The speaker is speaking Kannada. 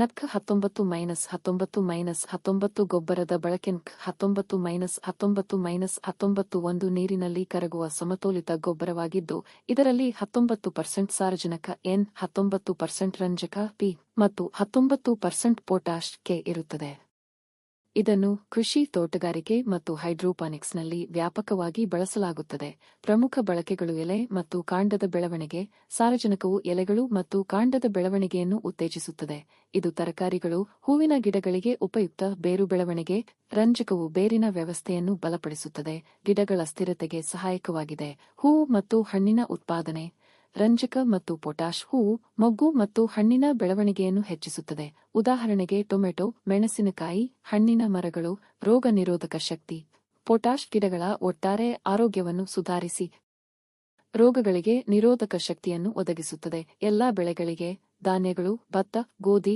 ನಕ್ ಹತ್ತೊಂಬತ್ತು ಮೈನಸ್ ಹತ್ತೊಂಬತ್ತು ಮೈನಸ್ ಹತ್ತೊಂಬತ್ತು ಗೊಬ್ಬರದ ಬಳಕೆ ನಕ್ ಹತ್ತೊಂಬತ್ತು ಮೈನಸ್ ಹತ್ತೊಂಬತ್ತು ಮೈನಸ್ ಹತ್ತೊಂಬತ್ತು ಒಂದು ನೀರಿನಲ್ಲಿ ಕರಗುವ ಸಮತೋಲಿತ ಗೊಬ್ಬರವಾಗಿದ್ದು, ಇದರಲ್ಲಿ ಹತ್ತೊಂಬತ್ತು ಪರ್ಸೆಂಟ್ ಸಾರಜನಕ ಎನ್ ಹತ್ತೊಂಬತ್ತು ಪರ್ಸೆಂಟ್ ರಂಜಕ ಪಿ ಮತ್ತು ಹತ್ತೊಂಬತ್ತು ಪರ್ಸೆಂಟ್ ಪೊಟ್ಯಾಷ್ ಕೆ ಇರುತ್ತದೆ. ಇದನ್ನು ಕೃಷಿ ತೋಟಗಾರಿಕೆ ಮತ್ತು ಹೈಡ್ರೋಪಾನಿಕ್ಸ್ನಲ್ಲಿ ವ್ಯಾಪಕವಾಗಿ ಬಳಸಲಾಗುತ್ತದೆ. ಪ್ರಮುಖ ಬಳಕೆಗಳು ಎಲೆ ಮತ್ತು ಕಾಂಡದ ಬೆಳವಣಿಗೆ, ಸಾರಜನಕವು ಎಲೆಗಳು ಮತ್ತು ಕಾಂಡದ ಬೆಳವಣಿಗೆಯನ್ನು ಉತ್ತೇಜಿಸುತ್ತದೆ. ಇದು ತರಕಾರಿಗಳು, ಹೂವಿನ ಗಿಡಗಳಿಗೆ ಉಪಯುಕ್ತ ಬೇರು ಬೆಳವಣಿಗೆ, ರಂಜಕವು ಬೇರಿನ ವ್ಯವಸ್ಥೆಯನ್ನು ಬಲಪಡಿಸುತ್ತದೆ, ಗಿಡಗಳ ಸ್ಥಿರತೆಗೆ ಸಹಾಯಕವಾಗಿದೆ. ಹೂವು ಮತ್ತು ಹಣ್ಣಿನ ಉತ್ಪಾದನೆ ರಂಜಕ ಮತ್ತು ಪೊಟ್ಯಾಷ್ ಹೂವು ಮೊಗ್ಗು ಮತ್ತು ಹಣ್ಣಿನ ಬೆಳವಣಿಗೆಯನ್ನು ಹೆಚ್ಚಿಸುತ್ತದೆ. ಉದಾಹರಣೆಗೆ, ಟೊಮೆಟೊ, ಮೆಣಸಿನಕಾಯಿ, ಹಣ್ಣಿನ ಮರಗಳು, ರೋಗ ನಿರೋಧಕ ಶಕ್ತಿ. ಪೊಟ್ಯಾಷ್ ಗಿಡಗಳ ಒಟ್ಟಾರೆ ಆರೋಗ್ಯವನ್ನು ಸುಧಾರಿಸಿ, ರೋಗಗಳಿಗೆ ನಿರೋಧಕ ಶಕ್ತಿಯನ್ನು ಒದಗಿಸುತ್ತದೆ. ಎಲ್ಲಾ ಬೆಳೆಗಳಿಗೆ ಧಾನ್ಯಗಳು, ಭತ್ತ, ಗೋಧಿ